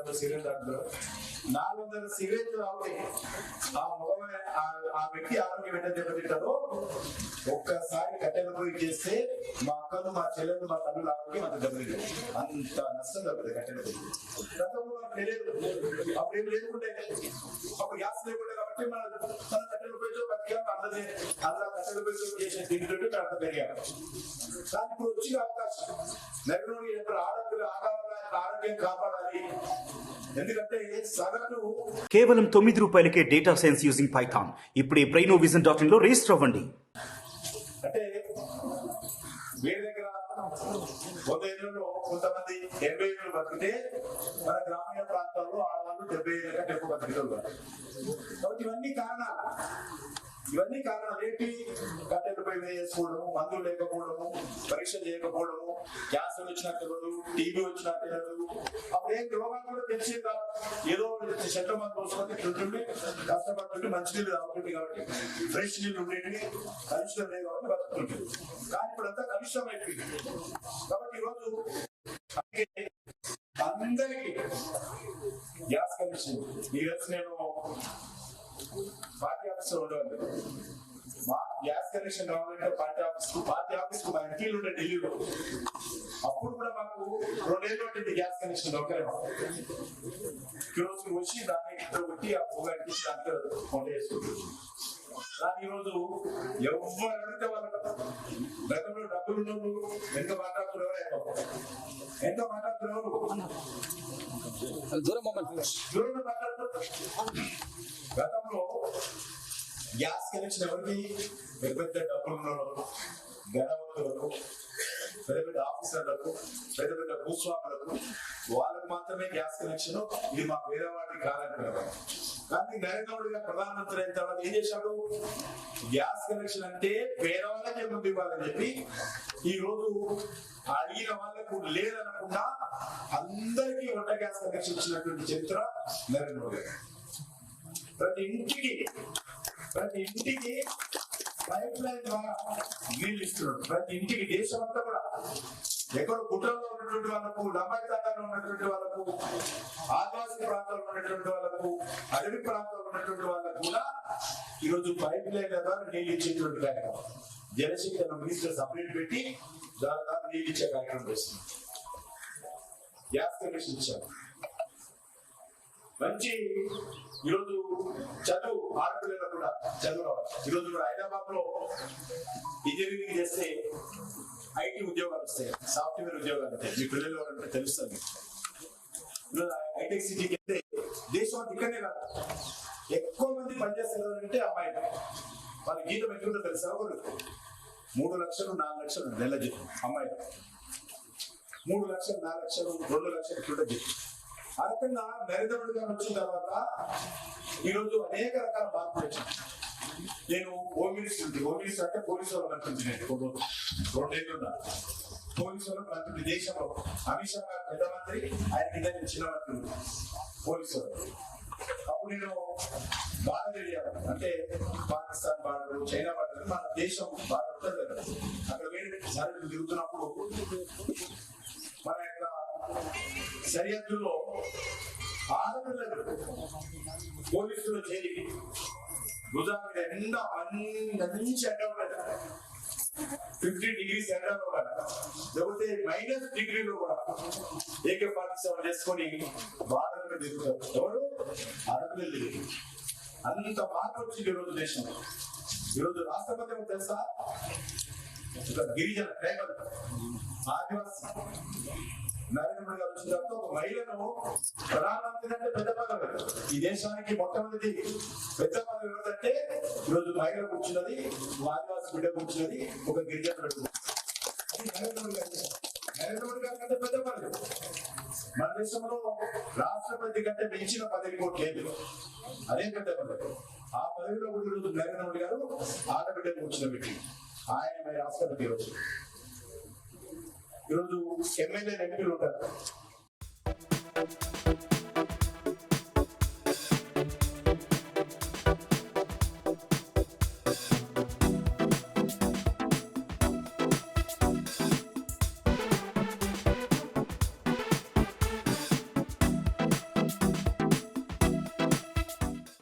తాగుతాడు సిగరెట్ దాంట్లో. నాలుగు వందల సిగరెట్లు అవుతాయి ఆ మగ ఆ వ్యక్తి ఆరోగ్యం ఎంత దెబ్బతింటారో ఒక్కసారి కట్టెల పోయి చేస్తే మా అక్కలు మా చెల్లెలు మా తల్లుల ఆరోగ్యం అంత దెబ్బతింటారు అంత నష్టం దెబ్బతింది కట్టెల పోయి గతంలో మనకు తెలియదు. అప్పుడు ఏం లేకుంటే అప్పుడు గ్యాస్ లేకుండే కాబట్టి మన మన కట్టెల పోయితో బతికాం. అందరి అందులో కట్టెల పోయితో చేసిన తింటుంటే అంత పెరిగాం. దానికి ఇప్పుడు వచ్చిన అవకాశం. నగరంలో ఎప్పుడు ఆరోగ్యం ఆడవాళ్ళ ఆరోగ్యం కాపాడాలి. కేవలం తొమ్మిది రూపాయలకే డేటా సైన్స్ యూజింగ్ పైథాన్ ఇప్పుడే బ్రెయినో విజన్ డాట్ ఇన్లో రిజిస్టర్ అవ్వండి. అంటే వీరి దగ్గర వంద ఏళ్ళలో కొంతమంది ఏళ్ళు బతికితే మన గ్రామీణ ప్రాంతాల్లో ఆడవాళ్ళు డెబ్బై ఏళ్ళ కంటే ఎక్కువ బతికేవాళ్ళు కాబట్టి ఇవన్నీ కారణాలు. ఇవన్నీ కారణాలు ఏంటి? పై వేసుకోవడము మందులు లేకపోవడము పరీక్ష చేయకపోవడము క్యాన్సర్ వచ్చినా తెలియదు టీబీ వచ్చినా తెలియదు అప్పుడు ఏం రోగాలు కూడా తెలిసే కాదు ఏదో చెట్ల మంది పోసుకొని తింటుంటే కష్టపడుతుంటే మంచి నీళ్ళు తాగుతుంది కాబట్టి ఫ్రెష్ నీళ్ళు ఉండేవి కలుషితం లేదు కాబట్టి బతుకుంటుంది కానీ ఇప్పుడంతా కలుషితం అయిపోయింది కాబట్టి ఈరోజు అందుకే అందరికీ గ్యాస్ కమిషన్ ఈరోజు నేను పార్టీ ఆఫీస్లో ఉండేవాళ్ళు. గ్యాస్ కనెక్షన్ కావాలంటే పార్టీ ఆఫీస్కు పార్టీ ఆఫీస్కు మా ఎంపీలు ఉండే ఢిల్లీలో. అప్పుడు కూడా మాకు రెండేళ్ళు ఉంటుంది గ్యాస్ కనెక్షన్ ఒకరే రోజు వచ్చి దాన్ని కొట్టి ఆ పొగ అంటించి అంతా కొండ వేసుకుంటుంది కానీ ఈరోజు ఎవరు అడిగితే వాళ్ళకి గతంలో డబ్బులు ఉన్నోళ్ళు ఎంత మాట్లాడుతున్నారు ఎవరు ఎంత మాట్లాడుతున్నారు దూరం దూరంగా మాట్లాడుతున్నారు. గతంలో గ్యాస్ కనెక్షన్ ఎవరికి? పెద్ద పెద్ద డబ్బులు ఉన్నవాళ్ళు ధనవంతులకు పెద్ద పెద్ద ఆఫీసర్లకు పెద్ద పెద్ద భూస్వాములకు వాళ్ళకు మాత్రమే గ్యాస్ కనెక్షన్ ఇది మా పేదవాడికి కాదంటున్నారు కానీ నరేంద్ర మోడీ గారు ప్రధానమంత్రి అయిన తర్వాత ఏం చేశాడు? గ్యాస్ కనెక్షన్ అంటే పేదవాళ్ళకే ముందు ఇవ్వాలని చెప్పి ఈ రోజు అడిగిన వాళ్ళకు లేదనకుండా అందరికీ వంట గ్యాస్ కనెక్షన్ ఇచ్చినటువంటి చరిత్ర నరేంద్ర మోడీ ప్రతి ఇంటికి ప్రతి ఇంటికి పైప్ లైన్ ద్వారా నీళ్ళు ఇస్తున్నాడు ప్రతి ఇంటికి దేశం అంతా కూడా. ఎక్కడ గుట్టల్లో ఉన్నటువంటి వాళ్ళకు డబ్బాయి తాటాలో ఉన్నటువంటి వాళ్ళకు ఆదివాసీ ప్రాంతాల్లో ఉన్నటువంటి వాళ్ళకు అడవి ప్రాంతాల్లో ఉన్నటువంటి వాళ్ళకు కూడా ఈరోజు పైప్ లైన్ ద్వారా నీళ్ళు ఇచ్చేటువంటి కార్యక్రమం. జలశక్తి మినిస్టర్ సపరేట్ పెట్టి దాని ద్వారా నీళ్ళు ఇచ్చే కార్యక్రమం చేస్తుంది గ్యాస్ కనెక్షన్ ఇచ్చారు. మంచి ఈరోజు చదువు ఆడపిల్లలకు కూడా చదువు ఈరోజు కూడా హైదరాబాద్లో ఇంజనీరింగ్ చేస్తే ఐటీ ఉద్యోగాలు వస్తాయి సాఫ్ట్వేర్ ఉద్యోగాలు వస్తాయి మీ పిల్లలు ఎవరంటే తెలుస్తుంది. ఈరోజు హైటెక్ సిటీకి వెళ్తే దేశం ఇక్కడనే కాదు. ఎక్కువ మంది పనిచేస్తారు అంటే అమ్మాయిలు. వాళ్ళ గీతం ఎట్లుందో తెలుసా? ఒకరు మూడు లక్షలు నాలుగు లక్షలు నెల జీతం. అమ్మాయిలు. మూడు లక్షలు నాలుగు లక్షలు రెండు లక్షలు ఇట్లుంటే జీతం. ఆ రకంగా నరేంద్ర గారు వచ్చిన తర్వాత ఈరోజు అనేక రకాల మార్పులు వచ్చాయి. నేను హోమ్ మినిస్టర్ ఉంది హోమ్ మినిస్టర్ అంటే పోలీసు వాళ్ళు అనుకుంది నేను ఇప్పుడు రెండేళ్ళు ఉన్నా. పోలీసు వాళ్ళు ప్రతి దేశంలో అమిత్ షా గారు పెద్ద మంత్రి ఆయన కింద నేను చిన్న మంత్రి పోలీసు వాళ్ళు. అప్పుడు నేను బార్డర్ ఏరియా అంటే పాకిస్తాన్ బార్డర్ చైనా బార్డర్ మన దేశం బాగా అక్కడ వేరే సరళ తిరుగుతున్నప్పుడు సరిహద్దుల్లో ఆడపిల్లలు పోలీసులు చేరి భుజాల నిండా మంచి ఎండ ఫిఫ్టీ డిగ్రీ కూడా. లేకపోతే మైనస్ డిగ్రీలో కూడా ఏకే పాఠశాల చేసుకొని బాధలు మీద ఎవరు? ఆడపిల్లలు అంత మార్పు వచ్చింది ఈరోజు దేశంలో. ఈరోజు రాష్ట్రపతి తెలుసా? ఒక గిరిజన ట్రైబల్ ఆదివాసి నరేంద్ర మోడీ గారు వచ్చిన తర్వాత ఒక మహిళను ప్రధానమంత్రి అంటే పెద్ద పదవి. ఈ దేశానికి మొట్టమొదటి పెద్ద పదవి ఎవరంటే ఈరోజు మహిళ కూర్చున్నది ఒక ఆదివాసి బిడ్డ కూర్చున్నది ఒక గిరిజన నరేంద్ర మోడీ గారు నరేంద్ర మోడీ గారి కంటే పెద్ద పదవి. మన దేశంలో రాష్ట్రపతి కంటే మించిన పదవి కూడా లేదు. అదే పెద్ద పదవి. ఆ పదవిలో కూడా ఈరోజు నరేంద్ర మోడీ గారు ఆడబిడ్డ కూర్చున్న వ్యక్తి. ఆయన రాష్ట్రానికి ఈరోజు ఈరోజు ఎమ్మెల్యేలు ఎంపీలు ఉంటారు.